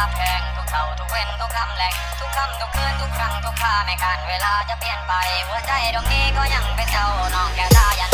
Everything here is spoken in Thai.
ทาบแพงทุกเท่าทุกเว้นทุกคำแหลงทุกคำทุกคืนทุกครั้งทุกค่าไม่การเวลาจะเปลี่ยนไปหัวใจดวงนี้ก็ยังเป็นเจ้าน้องแก้วตาอย่าน